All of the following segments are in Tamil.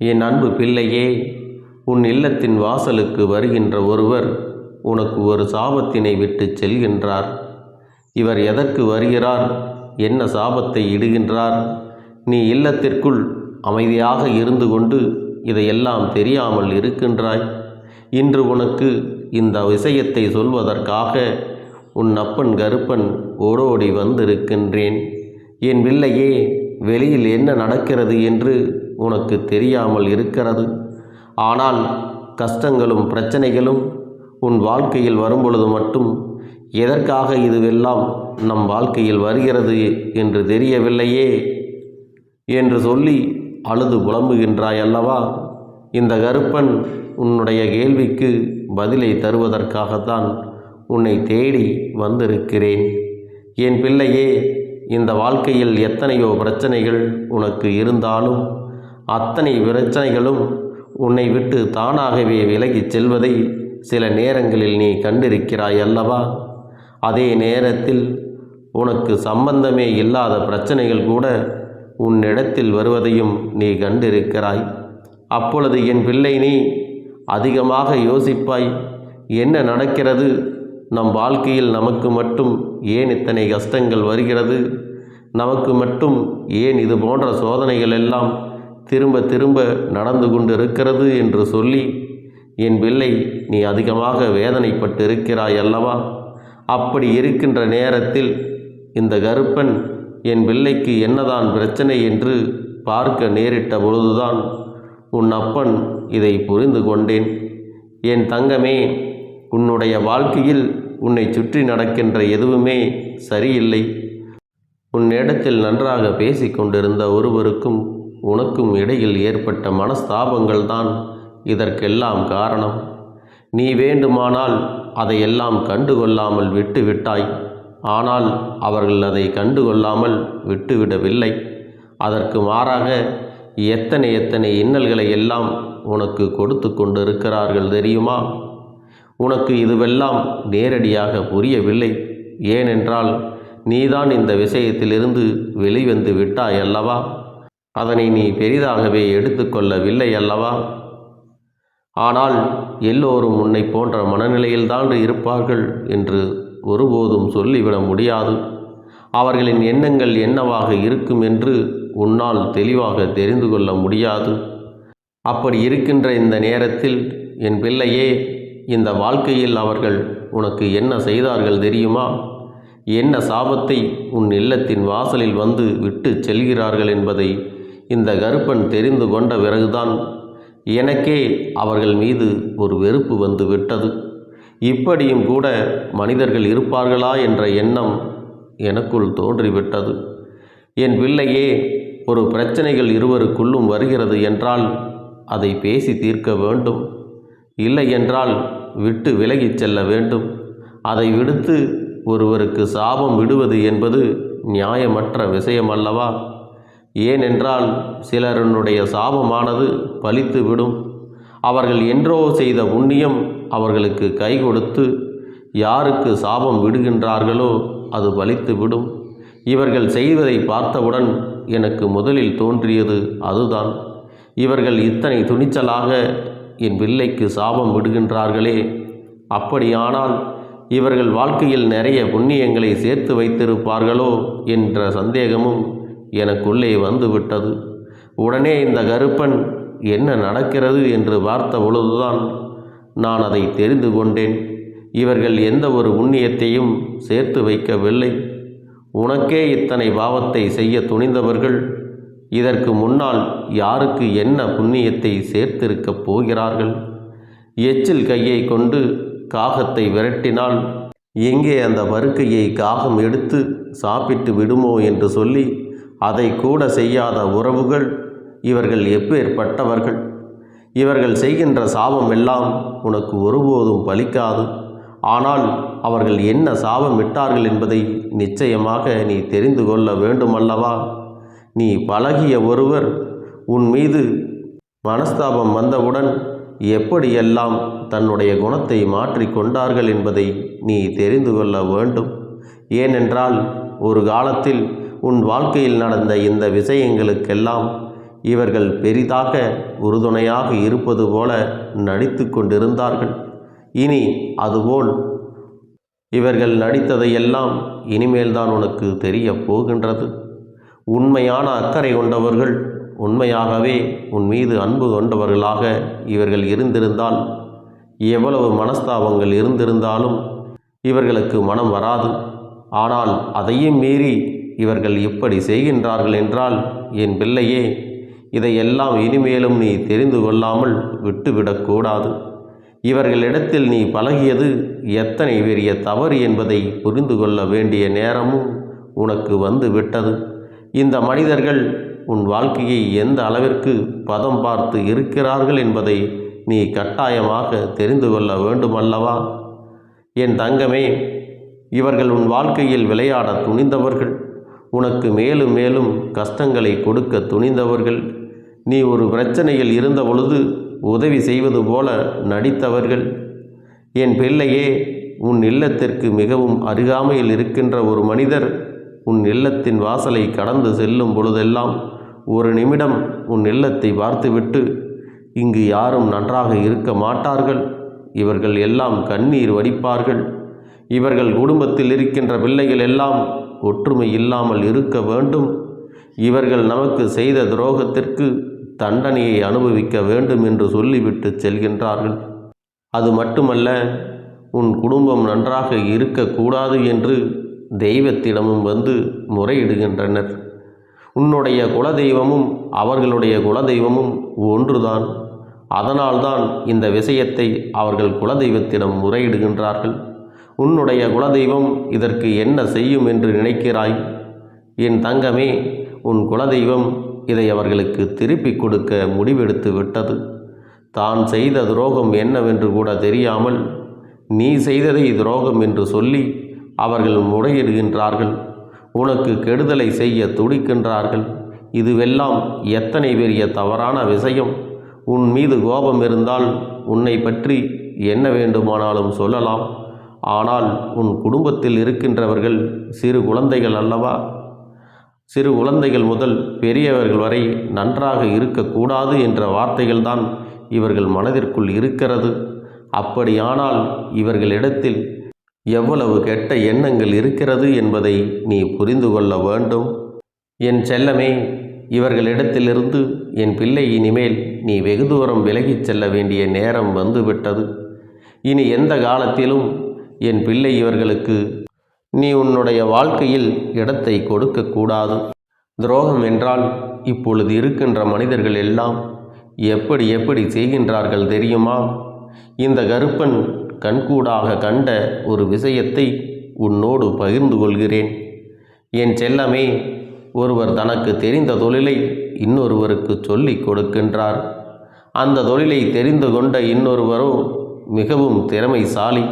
என் அன்பு பிள்ளையே உன் இல்லத்தின் வாசலுக்கு வருகின்ற ஒருவர் உனக்கு ஒரு சாபத்தினை விட்டு செல்கின்றார். இவர் எதற்கு வருகிறார்? என்ன சாபத்தை இடுகின்றார்? நீ இல்லத்திற்குள் அமைதியாக இருந்து கொண்டு இதையெல்லாம் தெரியாமல் இருக்கின்றாய். இன்று உனக்கு இந்த விஷயத்தை சொல்வதற்காக உன் அப்பன் கருப்பன் ஓடோடி வந்திருக்கின்றேன். என் பிள்ளையே வெளியில் என்ன நடக்கிறது என்று உனக்கு தெரியாமல் இருக்கிறது. ஆனால் கஷ்டங்களும் பிரச்சனைகளும் உன் வாழ்க்கையில் வரும்பொழுது மட்டும் எதற்காக இதுவெல்லாம் நம் வாழ்க்கையில் வருகிறது என்று தெரியவில்லையே என்று சொல்லி அழுது புலம்புகின்றாய் அல்லவா? இந்த கருப்பன் உன்னுடைய கேள்விக்கு பதிலை தருவதற்காகத்தான் உன்னை தேடி வந்திருக்கிறேன். என் பிள்ளையே இந்த வாழ்க்கையில் எத்தனையோ பிரச்சனைகள் உனக்கு இருந்தாலும் அத்தனை பிரச்சனைகளும் உன்னை விட்டு தானாகவே விலகிச் செல்வதை சில நேரங்களில் நீ கண்டிருக்கிறாய் அல்லவா? அதே நேரத்தில் உனக்கு சம்பந்தமே இல்லாத பிரச்சனைகள் கூட உன்னிடத்தில் வருவதையும் நீ கண்டிருக்கிறாய். அப்பொழுது என் பிள்ளை நீ அதிகமாக யோசிப்பாய் என்ன நடக்கிறது? நம் வாழ்க்கையில் நமக்கு மட்டும் ஏன் இத்தனை கஷ்டங்கள் வருகிறது? நமக்கு மட்டும் ஏன் இது போன்ற சோதனைகள் எல்லாம் திரும்ப திரும்ப நடந்து கொண்டிருக்கிறது என்று சொல்லி என் பிள்ளை நீ அதிகமாக வேதனைப்பட்டு இருக்கிறாய் அல்லவா அப்படி இருக்கின்ற நேரத்தில் இந்த கருப்பன் என் பிள்ளைக்கு என்னதான் பிரச்சனை என்று பார்க்க நேரிட்ட பொழுதுதான் உன் அப்பன் இதை புரிந்து கொண்டேன். என் தங்கமே உன்னுடைய வாழ்க்கையில் உன்னை சுற்றி நடக்கின்ற எதுவுமே சரியில்லை. உன்னிடத்தில் நன்றாக பேசிக்கொண்டிருந்த ஒருவருக்கும் உனக்கும் இடையில் ஏற்பட்ட மனஸ்தாபங்கள் தான் இதற்கெல்லாம் காரணம். நீ வேண்டுமானால் அதையெல்லாம் கண்டுகொள்ளாமல் விட்டுவிட்டாய். ஆனால் அவர்கள் அதை கண்டுகொள்ளாமல் விட்டுவிடவில்லை. அதற்கு மாறாக எத்தனை எத்தனை இன்னல்களை எல்லாம் உனக்கு கொடுத்து கொண்டிருக்கிறார்கள் தெரியுமா? உனக்கு இதுவெல்லாம் நேரடியாக புரியவில்லை. ஏனென்றால் நீதான் இந்த விஷயத்திலிருந்து வெளிவந்து விட்டாய் அல்லவா? அதனை நீ பெரிதாகவே எடுத்துக்கொள்ளவில்லை அல்லவா? ஆனால் எல்லோரும் உன்னை போன்ற மனநிலையில்தான் இருப்பார்கள் என்று ஒருபோதும் சொல்லிவிட முடியாது. அவர்களின் எண்ணங்கள் என்னவாக இருக்கும் என்று உன்னால் தெளிவாக தெரிந்து கொள்ள முடியாது. அப்படி இருக்கின்ற இந்த நேரத்தில் என் பிள்ளையே இந்த வாழ்க்கையில் அவர்கள் உனக்கு என்ன செய்தார்கள் தெரியுமா? என்ன சாபத்தை உன் இல்லத்தின் வாசலில் வந்து விட்டு செல்கிறார்கள் என்பதை இந்த கருப்பன் தெரிந்து கொண்ட பிறகுதான் எனக்கே அவர்கள் மீது ஒரு வெறுப்பு வந்து விட்டது. இப்படியும் கூட மனிதர்கள் இருப்பார்களா என்ற எண்ணம் எனக்குள் தோன்றிவிட்டது. என் பிள்ளையே ஒரு பிரச்சனைகள் இருவருக்குள்ளும் வருகிறது என்றால் அதை பேசி தீர்க்க வேண்டும். இல்லை என்றால் விட்டு விலகிச் செல்ல வேண்டும். அதை விடுத்து ஒருவருக்கு சாபம் விடுவது என்பது நியாயமற்ற விஷயம் அல்லவா ஏனென்றால் சிலருடைய சாபமானது பலித்து விடும் அவர்கள் என்றோ செய்த புண்ணியம் அவர்களுக்கு கை கொடுத்து யாருக்கு சாபம் விடுகின்றார்களோ அது பலித்து விடும் இவர்கள் செய்வதை பார்த்தவுடன் எனக்கு முதலில் தோன்றியது அதுதான். இவர்கள் இத்தனை துணிச்சலாக என் பிள்ளைக்கு சாபம் விடுகின்றார்களே. அப்படியானால் இவர்கள் வாழ்க்கையில் நிறைய புண்ணியங்களை சேர்த்து வைத்திருப்பார்களோ என்ற சந்தேகமும் எனக்குள்ளே வந்துவிட்டது. உடனே இந்த கருப்பன் என்ன நடக்கிறது? என்று பார்த்த பொழுதுதான் நான் அதை தெரிந்து கொண்டேன். இவர்கள் எந்த ஒரு புண்ணியத்தையும் சேர்த்து வைக்கவில்லை. உனக்கே இத்தனை பாவத்தை செய்ய துணிந்தவர்கள் இதற்கு முன்னால் யாருக்கு என்ன புண்ணியத்தை சேர்த்திருக்கப் போகிறார்கள்? எச்சில் கையை கொண்டு காகத்தை விரட்டினால் எங்கே அந்த வருக்கையை காகம் எடுத்து சாப்பிட்டு விடுமோ? என்று சொல்லி அதை கூட செய்யாத உறவுகள் இவர்கள் எப்பேற்பட்டவர்கள்? இவர்கள் செய்கின்ற சாபம் எல்லாம் உனக்கு ஒருபோதும் பலிக்காது. ஆனால் அவர்கள் என்ன சாபம் விட்டார்கள் என்பதை நிச்சயமாக நீ தெரிந்து கொள்ள வேண்டுமல்லவா? நீ பழகிய ஒருவர் உன் மீது மனஸ்தாபம் வந்தவுடன் எப்படியெல்லாம் தன்னுடைய குணத்தை மாற்றி கொண்டார்கள் என்பதை நீ தெரிந்து கொள்ள வேண்டும். ஏனென்றால் ஒரு காலத்தில் உன் வாழ்க்கையில் நடந்த இந்த விஷயங்களுக்கெல்லாம் இவர்கள் பெரிதாக உறுதுணையாக இருப்பது போல நடித்து கொண்டிருந்தார்கள். இனி அதுபோல் இவர்கள் நடித்ததையெல்லாம் இனிமேல்தான் உனக்கு தெரியப் போகின்றது. உண்மையான அக்கறை கொண்டவர்கள் உண்மையாகவே உன் மீது அன்பு கொண்டவர்களாக இவர்கள் இருந்திருந்தால் எவ்வளவு மனஸ்தாபங்கள் இருந்திருந்தாலும் இவர்களுக்கு மனம் வராது. ஆனால் அதையும் மீறி இவர்கள் இப்படி செய்கின்றார்கள் என்றால் என் பிள்ளையே இதையெல்லாம் இனிமேலும் நீ தெரிந்து கொள்ளாமல் விட்டுவிடக்கூடாது இவர்களிடத்தில் நீ பழகியது எத்தனை பெரிய தவறு என்பதை புரிந்து கொள்ள வேண்டிய நேரமும் உனக்கு வந்து விட்டது. இந்த மனிதர்கள் உன் வாழ்க்கையை எந்த அளவிற்கு பதம் பார்த்து இருக்கிறார்கள் என்பதை நீ கட்டாயமாக தெரிந்து கொள்ள வேண்டுமல்லவா? என் தங்கமே இவர்கள் உன் வாழ்க்கையில் விளையாட துணிந்தவர்கள். உனக்கு மேலும் மேலும் கஷ்டங்களை கொடுக்க துணிந்தவர்கள். நீ ஒரு பிரச்சனையில் இருந்த பொழுது உதவி செய்வது போல நடித்தவர்கள். என் பிள்ளையே உன் இல்லத்திற்கு மிகவும் அருகாமையில் இருக்கின்ற ஒரு மனிதர் உன் இல்லத்தின் வாசலை கடந்து செல்லும் பொழுதெல்லாம் ஒரு நிமிடம் உன் இல்லத்தை பார்த்துவிட்டு இங்கு யாரும் நன்றாக இருக்க மாட்டார்கள். இவர்கள் எல்லாம் கண்ணீர் வடிப்பார்கள். இவர்கள் குடும்பத்தில் இருக்கின்ற பிள்ளைகள் எல்லாம் ஒற்றுமை இல்லாமல் இருக்க வேண்டும். இவர்கள் நமக்கு செய்த துரோகத்திற்கு தண்டனையை அனுபவிக்க வேண்டும் என்று சொல்லிவிட்டு செல்கின்றார்கள். அது மட்டுமல்ல உன் குடும்பம் நன்றாக இருக்கக்கூடாது என்று தெய்வத்திடமும் வந்து முறையிடுகின்றனர். உன்னுடைய குலதெய்வமும் அவர்களுடைய குலதெய்வமும் ஒன்றுதான். அதனால்தான் இந்த விஷயத்தை அவர்கள் குலதெய்வத்திடம் முறையிடுகின்றார்கள். உன்னுடைய குலதெய்வம் இதற்கு என்ன செய்யும் என்று நினைக்கிறாய்? என் தங்கமே உன் குலதெய்வம் இதை அவர்களுக்கு திருப்பிக் கொடுக்க முடிவெடுத்து விட்டது. தான் செய்த துரோகம் என்னவென்று கூட தெரியாமல் நீ செய்ததை துரோகம் என்று சொல்லி அவர்கள் முறையிடுகின்றார்கள். உனக்கு கெடுதலை செய்ய துடிக்கின்றார்கள். இதுவெல்லாம் எத்தனை பெரிய தவறான விஷயம். உன் மீது கோபம் இருந்தால் உன்னை பற்றி என்ன வேண்டுமானாலும் சொல்லலாம். ஆனால் உன் குடும்பத்தில் இருக்கின்றவர்கள் சிறு குழந்தைகள் அல்லவா? சிறு குழந்தைகள் முதல் பெரியவர்கள் வரை நன்றாக இருக்கக்கூடாது என்ற வார்த்தைகள்தான் இவர்கள் மனதிற்குள் இருக்கிறது. அப்படியானால் இவர்களிடத்தில் எவ்வளவு கெட்ட எண்ணங்கள் இருக்கிறது என்பதை நீ புரிந்து கொள்ள வேண்டும். என் செல்லமே இவர்களிடத்திலிருந்து என் பிள்ளை இனிமேல் நீ வெகு தூரம் விலகிச் செல்ல வேண்டிய நேரம் வந்துவிட்டது. இனி எந்த காலத்திலும் என் பிள்ளை இவர்களுக்கு நீ உன்னுடைய வாழ்க்கையில் இடத்தை கொடுக்கக்கூடாது. துரோகம் என்றால் இப்பொழுது இருக்கின்ற மனிதர்கள் எல்லாம் எப்படி எப்படி செய்கின்றார்கள் தெரியுமா? இந்த கருப்பன் கண்கூடாக கண்ட ஒரு விஷயத்தை உன்னோடு பகிர்ந்து கொள்கிறேன். என் செல்லமே ஒருவர் தனக்கு தெரிந்த தொழிலை இன்னொருவருக்கு சொல்லிக் கொடுக்கின்றார். அந்த தொழிலை தெரிந்து கொண்ட இன்னொருவரோ மிகவும் திறமைசாலி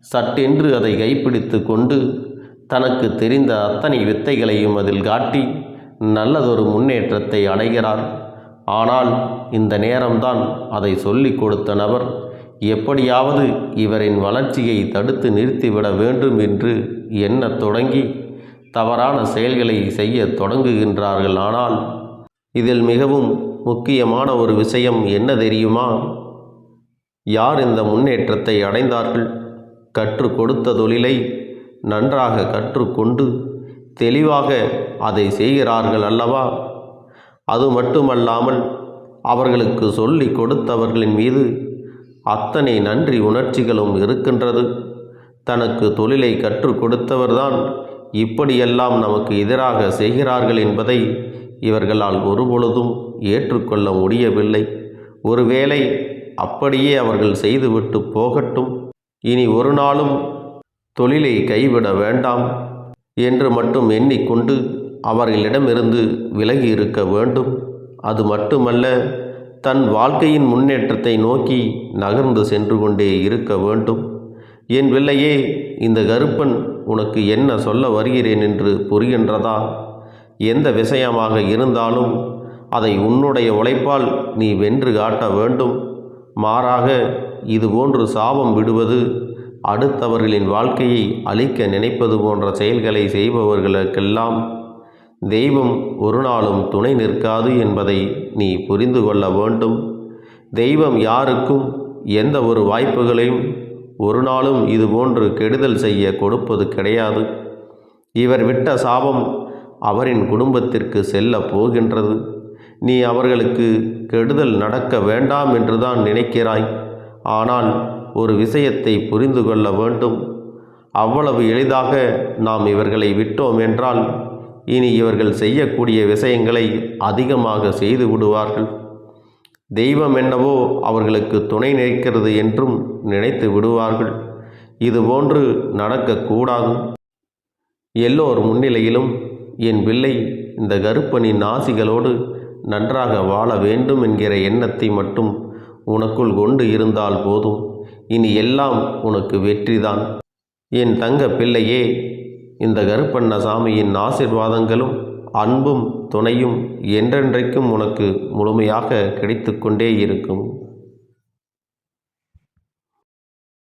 சட்டென்று அதை கைப்பிடித்து கொண்டு தனக்கு தெரிந்த அத்தனை வித்தைகளையும் அதில் காட்டி நல்லதொரு முன்னேற்றத்தை அடைகிறார். ஆனால் இந்த நேரம்தான் அதை சொல்லிக் கொடுத்த நபர் எப்படியாவது இவரின் வளர்ச்சியை தடுத்து நிறுத்திவிட வேண்டும் என்று எண்ணத் தொடங்கி தவறான செயல்களை செய்ய தொடங்குகின்றார்கள். ஆனால் இதில் மிகவும் முக்கியமான ஒரு விஷயம் என்ன தெரியுமா? யார் இந்த முன்னேற்றத்தை அடைந்தார்கள்? கற்றுக் கொடுத்த தொழிலை நன்றாக கற்றுக்கொண்டு தெளிவாக அதை செய்கிறார்கள் அல்லவா? அது மட்டுமல்லாமல் அவர்களுக்கு சொல்லி கொடுத்தவர்களின் மீது அத்தனை நன்றி உணர்ச்சிகளும் இருக்கின்றது. தனக்கு தொழிலை கற்றுக் கொடுத்தவர்தான் இப்படியெல்லாம் நமக்கு எதிராக செய்கிறார்கள் என்பதை இவர்களால் ஒருபொழுதும் ஏற்றுக்கொள்ள முடியவில்லை. ஒருவேளை அப்படியே அவர்கள் செய்துவிட்டு போகட்டும். இனி ஒரு நாளும் தொழிலை கைவிட வேண்டாம் என்று மட்டும் எண்ணிக்கொண்டு அவர்களிடமிருந்து விலகி இருக்க வேண்டும். அது மட்டுமல்ல தன் வாழ்க்கையின் முன்னேற்றத்தை நோக்கி நகர்ந்து சென்று கொண்டே இருக்க வேண்டும். என் பிள்ளையே இந்த கருப்பன் உனக்கு என்ன சொல்ல வருகிறேன் என்று புரிகின்றதா? எந்த விஷயமாக இருந்தாலும் அதை உன்னுடைய உழைப்பால் நீ வென்று காட்ட வேண்டும். மாறாக இதுபோன்று சாபம் விடுவது அடுத்தவர்களின் வாழ்க்கையை அழிக்க நினைப்பது போன்ற செயல்களை செய்பவர்களுக்கெல்லாம் தெய்வம் ஒரு நாளும் துணை நிற்காது என்பதை நீ புரிந்து கொள்ள வேண்டும். தெய்வம் யாருக்கும் எந்த ஒரு வாய்ப்புகளையும் ஒரு நாளும் இதுபோன்று கெடுதல் செய்ய கொடுப்பது கிடையாது. இவர் விட்ட சாபம் அவரின் குடும்பத்திற்கு செல்ல போகின்றது. நீ அவர்களுக்கு கெடுதல் நடக்க வேண்டாம் என்றுதான் நினைக்கிறாய். ஆனால் ஒரு விஷயத்தை புரிந்து கொள்ள வேண்டும். அவ்வளவு எளிதாக நாம் இவர்களை விட்டோம் என்றால் இனி இவர்கள் செய்யக்கூடிய விஷயங்களை அதிகமாக செய்து விடுவார்கள். தெய்வம் என்னவோ அவர்களுக்கு துணை நிற்கிறது என்றும் நினைத்து விடுவார்கள். இதுபோன்று நடக்கக்கூடாது எல்லோர் முன்னிலையிலும் என் பிள்ளை இந்த கருப்பனின் ஆசிகளோடு நன்றாக வாழ வேண்டும் என்கிற எண்ணத்தை மட்டும் உனக்குள் கொண்டு இருந்தால் போதும். இனி எல்லாம் உனக்கு வெற்றிதான். என் தங்க பிள்ளையே இந்த கருப்பண்ண சாமியின் ஆசிர்வாதங்களும் அன்பும் துணையும் என்றென்றைக்கும் உனக்கு முழுமையாக கிடைத்து கொண்டே இருக்கும்.